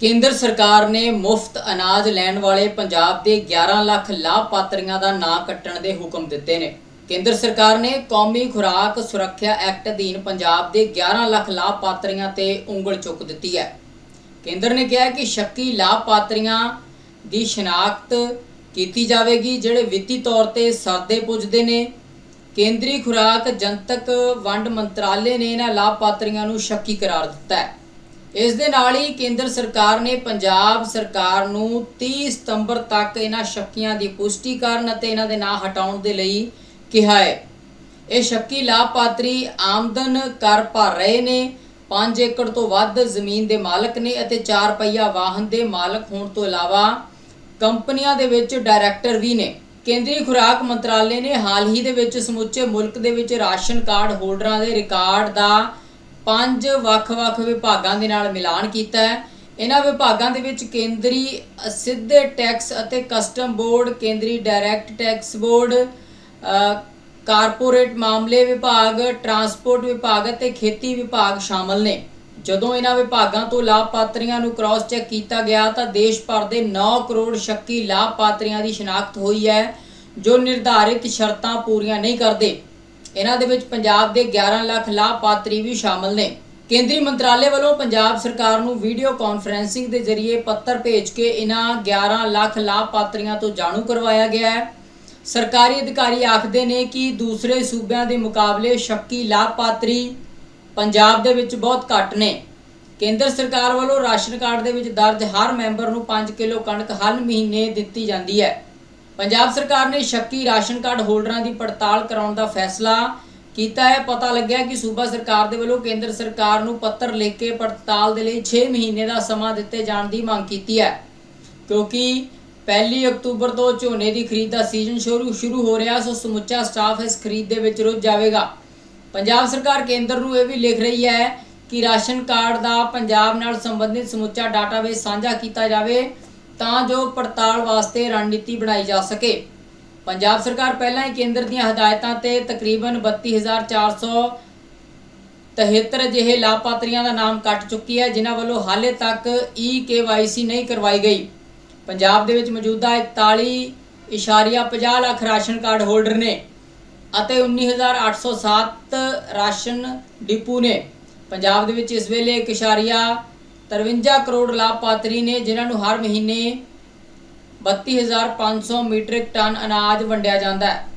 ਕੇਂਦਰ ਸਰਕਾਰ ਨੇ ਮੁਫਤ ਅਨਾਜ ਲੈਣ ਵਾਲੇ ਪੰਜਾਬ ਦੇ 11 ਲੱਖ ਲਾਭਪਾਤਰੀਆਂ ਦਾ ਨਾਂ ਕੱਟਣ ਦੇ ਹੁਕਮ ਦਿੱਤੇ ਨੇ। ਕੇਂਦਰ ਸਰਕਾਰ ਨੇ ਕੌਮੀ ਖੁਰਾਕ ਸੁਰੱਖਿਆ ਐਕਟ ਅਧੀਨ ਪੰਜਾਬ ਦੇ 11 ਲੱਖ ਲਾਭਪਾਤਰੀਆਂ ਤੇ ਉਂਗਲ ਚੁੱਕ ਦਿੱਤੀ ਹੈ। ਕੇਂਦਰ ਨੇ ਕਿਹਾ ਕਿ ਸ਼ੱਕੀ ਲਾਭਪਾਤਰੀਆਂ ਦੀ ਸ਼ਨਾਖਤ ਕੀਤੀ ਜਾਵੇਗੀ, ਜਿਹੜੇ ਵਿੱਤੀ ਤੌਰ ਤੇ ਸਰਦੇ ਪੁੱਜਦੇ ਨੇ। ਕੇਂਦਰੀ ਖੁਰਾਕ ਜਨਤਕ ਵੰਡ ਮੰਤਰਾਲੇ ਨੇ ਇਹਨਾਂ ਲਾਭਪਾਤਰੀਆਂ ਨੂੰ ਸ਼ੱਕੀ ਕਰਾਰ ਦਿੱਤਾ ਹੈ। ਇਸ ਦੇ ਨਾਲ ਹੀ ਕੇਂਦਰ ਸਰਕਾਰ ਨੇ ਪੰਜਾਬ ਸਰਕਾਰ ਨੂੰ 30 ਸਤੰਬਰ ਤੱਕ ਇਹਨਾਂ ਸ਼ੱਕੀਆਂ ਦੀ ਪੁਸ਼ਟੀ ਕਰਨ ਅਤੇ ਇਹਨਾਂ ਦੇ ਨਾਂ ਹਟਾਉਣ ਦੇ ਲਈ ਕਿਹਾ ਹੈ। ਇਹ ਸ਼ੱਕੀ ਲਾਭਪਾਤਰੀ ਆਮਦਨ ਕਰ ਭਰ ਰਹੇ ਨੇ। 5 ਏਕੜ ਤੋਂ ਵੱਧ ਜ਼ਮੀਨ ਦੇ ਮਾਲਕ ਨੇ ਅਤੇ 4 ਪਹੀਆ ਵਾਹਨ ਦੇ ਮਾਲਕ ਹੋਣ ਤੋਂ ਇਲਾਵਾ ਕੰਪਨੀਆਂ ਦੇ ਵਿੱਚ ਡਾਇਰੈਕਟਰ ਵੀ ਨੇ। ਕੇਂਦਰੀ ਖੁਰਾਕ ਮੰਤਰਾਲੇ ਨੇ ਹਾਲ ਹੀ ਦੇ ਵਿੱਚ ਸਮੁੱਚੇ ਮੁਲਕ ਦੇ ਵਿੱਚ ਰਾਸ਼ਨ ਕਾਰਡ ਹੋਲਡਰਾਂ ਦੇ ਰਿਕਾਰਡ ਦਾ ਪੰਜ ਵੱਖ-ਵੱਖ ਵਿਭਾਗਾਂ ਦੇ ਨਾਲ ਮਿਲਾਨ ਕੀਤਾ ਹੈ। ਇਹਨਾਂ ਵਿਭਾਗਾਂ ਦੇ ਵਿੱਚ ਕੇਂਦਰੀ ਸਿੱਧੇ ਟੈਕਸ ਅਤੇ ਕਸਟਮ ਬੋਰਡ, ਕੇਂਦਰੀ ਡਾਇਰੈਕਟ ਟੈਕਸ ਬੋਰਡ ਕਾਰਪੋਰੇਟ ਮਾਮਲੇ ਵਿਭਾਗ, ਟਰਾਂਸਪੋਰਟ ਵਿਭਾਗ ਅਤੇ ਖੇਤੀ ਵਿਭਾਗ ਸ਼ਾਮਲ ਨੇ। ਜਦੋਂ ਇਹਨਾਂ ਵਿਭਾਗਾਂ ਤੋਂ ਲਾਭਪਾਤਰੀਆਂ ਨੂੰ ਕ੍ਰਾਸ ਚੈੱਕ ਕੀਤਾ ਗਿਆ ਤਾਂ ਦੇਸ਼ ਭਰ ਦੇ 9 ਕਰੋੜ ਸ਼ੱਕੀ ਲਾਭਪਾਤਰੀਆਂ ਦੀ ਸ਼ਨਾਖਤ ਹੋਈ ਹੈ, ਜੋ ਨਿਰਧਾਰਿਤ ਸ਼ਰਤਾਂ ਪੂਰੀਆਂ ਨਹੀਂ ਕਰਦੇ। ਇਹਨਾਂ ਦੇ ਵਿੱਚ ਪੰਜਾਬ ਦੇ 11 ਲੱਖ ਲਾਭਪਾਤਰੀ ਵੀ ਸ਼ਾਮਲ ਨੇ। ਕੇਂਦਰੀ ਮੰਤਰਾਲੇ ਵੱਲੋਂ ਪੰਜਾਬ ਸਰਕਾਰ ਨੂੰ ਵੀਡੀਓ ਕਾਨਫਰੈਂਸਿੰਗ ਦੇ ਜ਼ਰੀਏ ਪੱਤਰ ਭੇਜ ਕੇ ਇਹਨਾਂ 11 ਲੱਖ ਲਾਭਪਾਤਰੀਆਂ ਤੋਂ ਜਾਣੂ ਕਰਵਾਇਆ ਗਿਆ ਹੈ। ਸਰਕਾਰੀ ਅਧਿਕਾਰੀ ਆਖਦੇ ਨੇ ਕਿ ਦੂਸਰੇ ਸੂਬਿਆਂ ਦੇ ਮੁਕਾਬਲੇ ਸ਼ੱਕੀ ਲਾਭਪਾਤਰੀ ਪੰਜਾਬ ਦੇ ਵਿੱਚ ਬਹੁਤ ਘੱਟ ਨੇ। ਕੇਂਦਰ ਸਰਕਾਰ ਵੱਲੋਂ ਰਾਸ਼ਨ ਕਾਰਡ ਦੇ ਵਿੱਚ ਦਰਜ ਹਰ ਮੈਂਬਰ ਨੂੰ 5 ਕਿਲੋ ਕਣਕ ਹਰ ਮਹੀਨੇ ਦਿੱਤੀ ਜਾਂਦੀ ਹੈ। ਪੰਜਾਬ ਸਰਕਾਰ ਨੇ ਸ਼ੱਕੀ ਰਾਸ਼ਨ ਕਾਰਡ ਹੋਲਡਰਾਂ ਦੀ ਪੜਤਾਲ ਕਰਾਉਣ ਦਾ ਫੈਸਲਾ ਕੀਤਾ ਹੈ। ਪਤਾ ਲੱਗਿਆ ਕਿ ਸੂਬਾ ਸਰਕਾਰ ਦੇ ਵੱਲੋਂ ਕੇਂਦਰ ਸਰਕਾਰ ਨੂੰ ਪੱਤਰ ਲਿਖ ਕੇ ਪੜਤਾਲ ਦੇ ਲਈ 6 ਮਹੀਨੇ ਦਾ ਸਮਾਂ ਦਿੱਤੇ ਜਾਣ ਦੀ ਮੰਗ ਕੀਤੀ ਹੈ। ਕਿਉਂਕਿ ਪਹਿਲੀ ਅਕਤੂਬਰ ਤੋਂ ਝੋਨੇ ਦੀ ਖਰੀਦ ਦਾ ਸੀਜ਼ਨ ਸ਼ੁਰੂ ਸ਼ੁਰੂ ਹੋ ਰਿਹਾ, ਸੋ ਸਮੁੱਚਾ ਸਟਾਫ ਇਸ ਖਰੀਦ ਦੇ ਵਿੱਚ ਰੁੱਝ ਜਾਵੇਗਾ। ਪੰਜਾਬ ਸਰਕਾਰ ਕੇਂਦਰ ਨੂੰ ਇਹ ਵੀ ਲਿਖ ਰਹੀ ਹੈ ਕਿ ਰਾਸ਼ਨ ਕਾਰਡ ਦਾ ਪੰਜਾਬ ਨਾਲ ਸੰਬੰਧਿਤ ਸਮੁੱਚਾ ਡਾਟਾਬੇਸ ਸਾਂਝਾ ਕੀਤਾ ਜਾਵੇ। ਤਾਂ ਜੋ ਪੜਤਾਲ ਵਾਸਤੇ ਰਣਨੀਤੀ ਬਣਾਈ ਜਾ ਸਕੇ। ਪੰਜਾਬ ਸਰਕਾਰ ਪਹਿਲਾਂ ਹੀ ਕੇਂਦਰ ਦੀਆਂ ਹਦਾਇਤਾਂ ਤੇ ਤਕਰੀਬਨ 32400 73 ਅਜਿਹੇ ਲਾਭਪਾਤਰੀਆਂ ਦਾ ਨਾਮ ਕੱਟ ਚੁੱਕੀ ਹੈ, ਜਿਨ੍ਹਾਂ ਵੱਲੋਂ ਹਾਲੇ ਤੱਕ ਈ KYC ਨਹੀਂ ਕਰਵਾਈ ਗਈ। ਪੰਜਾਬ ਦੇ ਵਿੱਚ ਮੌਜੂਦਾ 41.50 ਲੱਖ ਰਾਸ਼ਨ ਕਾਰਡ ਹੋਲਡਰ ਨੇ ਅਤੇ 19807 ਰਾਸ਼ਨ ਡਿਪੂ ਨੇ। ਪੰਜਾਬ ਦੇ ਵਿੱਚ ਇਸ ਵੇਲੇ 1.53 ਕਰੋੜ ਲਾਭਪਾਤਰੀ ਨੇ, ਜਿਨ੍ਹਾਂ ਨੂੰ ਹਰ ਮਹੀਨੇ 32500 ਮੀਟ੍ਰਿਕ ਟਨ ਅਨਾਜ ਵੰਡਿਆ ਜਾਂਦਾ ਹੈ।